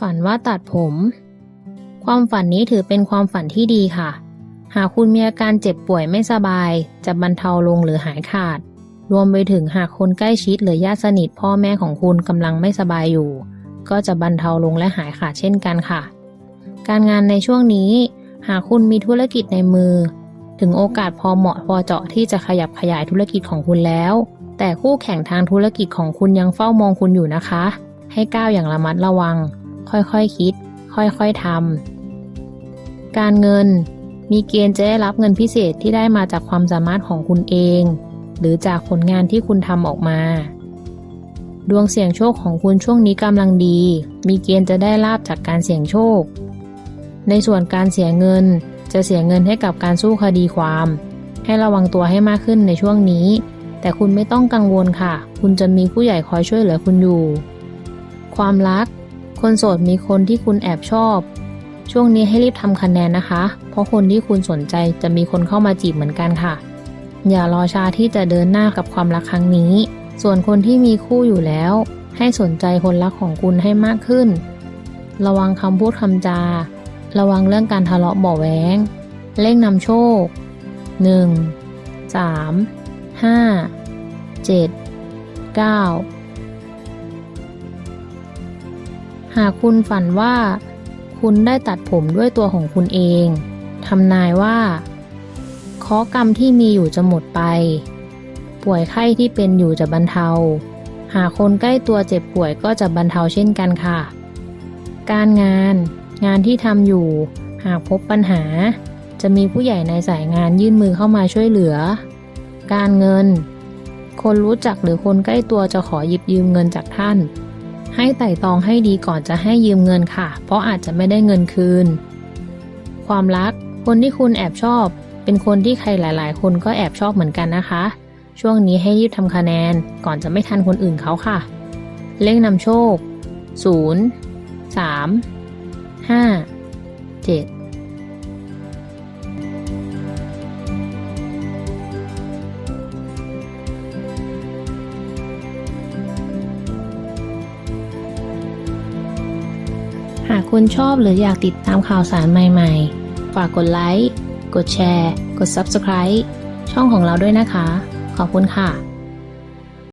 ฝันว่าตัดผม ความฝันนี้ถือเป็นความฝันที่ดีค่ะ หากคุณมีอาการเจ็บป่วยไม่สบาย จะบรรเทาลงหรือหายขาด รวมไปถึงหากคนใกล้ชิดหรือญาติสนิทพ่อแม่ของคุณกำลังไม่สบายอยู่ ก็จะบรรเทาลงและหายขาดเช่นกันค่ะ การงานในช่วงนี้ หากคุณมีธุรกิจในมือ ถึงโอกาสพอเหมาะพอเจาะที่จะขยับขยายธุรกิจของคุณแล้ว แต่คู่แข่งทางธุรกิจของคุณยังเฝ้ามองคุณอยู่นะคะให้ก้าวอย่างระมัดระวัง ค่อยๆคคิด ค่อยๆทำการเงินมีเกณฑ์จะได้รับเงินพิเศษที่ได้มาจากความสามารถของคุณเอง หรือจากผลงานที่คุณทำออกมา ดวงเสี่ยงโชคของคุณช่วงนี้กำลังดี มีเกณฑ์จะได้ลาบจากการเสี่ยงโชค ในส่วนการเสียเงินจะเสียเงินให้กับการสู้คดีความ ให้ระวังตัวให้มากขึ้นในช่วงนี้ แต่คุณไม่ต้องกังวลค่ะ คุณจะมีผู้ใหญ่คอยช่วยเหลือคุณอยู่ ความรัก คนโสดมีคนที่คุณแอบชอบ ช่วงนี้ให้รีบทำคะแนนนะคะ เพราะคนที่คุณสนใจจะมีคนเข้ามาจีบเหมือนกันค่ะ อย่ารอช้าที่จะเดินหน้ากับความรักครั้งนี้ ส่วนคนที่มีคู่อยู่แล้ว ให้สนใจคนรักของคุณให้มากขึ้น ระวังคำพูดคำจา ระวังเรื่องการทะเลาะเบาแวงเร่งนำโชค 1 3 5 7 9 หากคุณฝันว่า คุณได้ตัดผมด้วยตัวของคุณเองทำนายว่าเคราะห์กรรมที่มีอยู่จะหมดไป ป่วยไข้ที่เป็นอยู่จะบรรเทา หากคนใกล้ตัวเจ็บป่วยก็จะบรรเทาเช่นกันค่ะ การงาน งานที่ทำอยู่ หากพบปัญหา จะมีผู้ใหญ่ในสายงานยื่นมือเข้ามาช่วยเหลือ การเงิน คนรู้จักหรือคนใกล้ตัวจะขอหยิบยืมเงินจากท่าน ให้ไต่ตองให้ดีก่อนจะให้ยืมเงินค่ะ เพราะอาจจะไม่ได้เงินคืน ความรัก คนที่คุณแอบชอบ เป็นคนที่ใครหลาย ๆ คนก็แอบชอบเหมือนกันนะคะ ช่วงนี้ให้รีบทำคะแนนก่อนจะไม่ทันคนอื่นเขาค่ะ เลขนำโชค 0 3 5 7 หากคุณชอบหรืออยากติดตามข่าวสารใหม่ๆ ฝากกดไลค์ กดแชร์ กด Subscribe ช่องของเราด้วยนะคะ ขอบคุณค่ะ